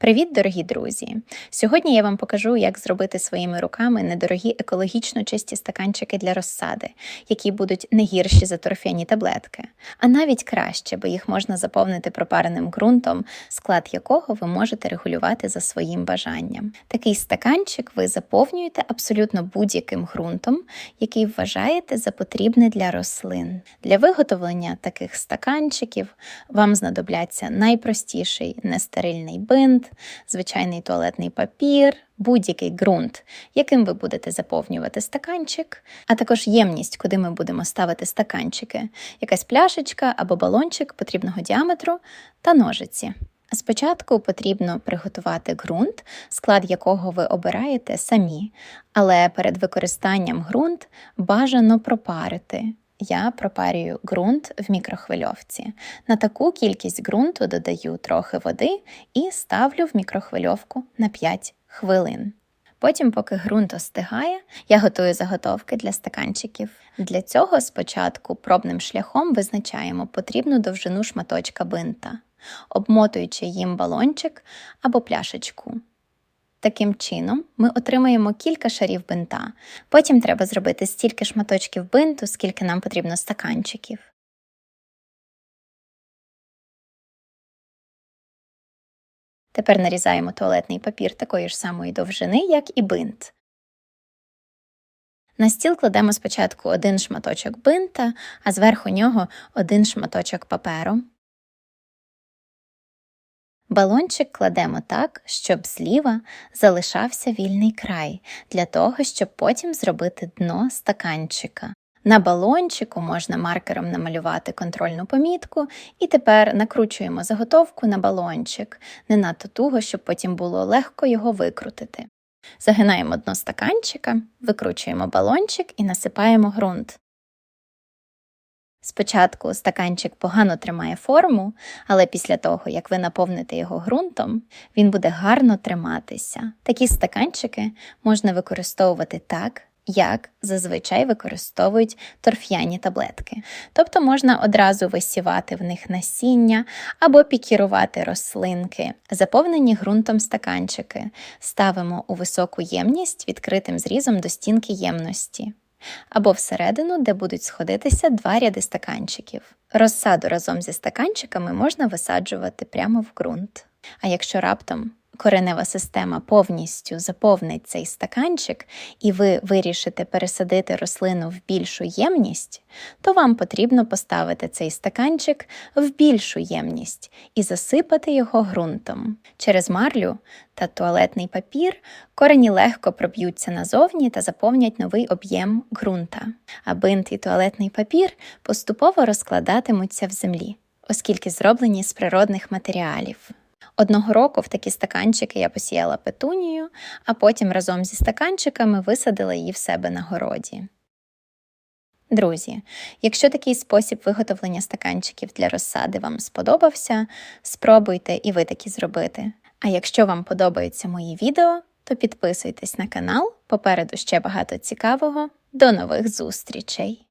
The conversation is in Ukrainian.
Привіт, дорогі друзі! Сьогодні я вам покажу, як зробити своїми руками недорогі екологічно чисті стаканчики для розсади, які будуть не гірші за торфяні таблетки, а навіть краще, бо їх можна заповнити пропареним ґрунтом, склад якого ви можете регулювати за своїм бажанням. Такий стаканчик ви заповнюєте абсолютно будь-яким ґрунтом, який вважаєте за потрібне для рослин. Для виготовлення таких стаканчиків вам знадобляться найпростіший нестерильний бинт звичайний туалетний папір, будь-який ґрунт, яким ви будете заповнювати стаканчик, а також ємність, куди ми будемо ставити стаканчики, якась пляшечка або балончик потрібного діаметру та ножиці. Спочатку потрібно приготувати ґрунт, склад якого ви обираєте самі, але перед використанням ґрунт бажано пропарити. Я пропарюю ґрунт в мікрохвильовці. На таку кількість ґрунту додаю трохи води і ставлю в мікрохвильовку на 5 хвилин. Потім, поки ґрунт остигає, я готую заготовки для стаканчиків. Для цього спочатку пробним шляхом визначаємо потрібну довжину шматочка бинта, обмотуючи їм балончик або пляшечку. Таким чином, ми отримаємо кілька шарів бинта. Потім треба зробити стільки шматочків бинту, скільки нам потрібно стаканчиків. Тепер нарізаємо туалетний папір такої ж самої довжини, як і бинт. На стіл кладемо спочатку один шматочок бинта, а зверху нього один шматочок паперу. Балончик кладемо так, щоб зліва залишався вільний край, для того, щоб потім зробити дно стаканчика. На балончику можна маркером намалювати контрольну помітку, і тепер накручуємо заготовку на балончик, не надто туго, щоб потім було легко його викрутити. Загинаємо дно стаканчика, викручуємо балончик і насипаємо ґрунт. Спочатку стаканчик погано тримає форму, але після того, як ви наповните його ґрунтом, він буде гарно триматися. Такі стаканчики можна використовувати так, як зазвичай використовують торф'яні таблетки. Тобто можна одразу висівати в них насіння або пікірувати рослинки. Заповнені ґрунтом стаканчики ставимо у високу ємність відкритим зрізом до стінки ємності або всередину, де будуть сходитися два ряди стаканчиків. Розсаду разом зі стаканчиками можна висаджувати прямо в ґрунт. А якщо раптом коренева система повністю заповнить цей стаканчик, і ви вирішите пересадити рослину в більшу ємність, то вам потрібно поставити цей стаканчик в більшу ємність і засипати його ґрунтом. Через марлю та туалетний папір корені легко проб'ються назовні та заповнять новий об'єм ґрунта, а бинт і туалетний папір поступово розкладатимуться в землі, оскільки зроблені з природних матеріалів. Одного року в такі стаканчики я посіяла петунію, а потім разом зі стаканчиками висадила її в себе на городі. Друзі, якщо такий спосіб виготовлення стаканчиків для розсади вам сподобався, спробуйте і ви такі зробити. А якщо вам подобаються мої відео, то підписуйтесь на канал, попереду ще багато цікавого. До нових зустрічей!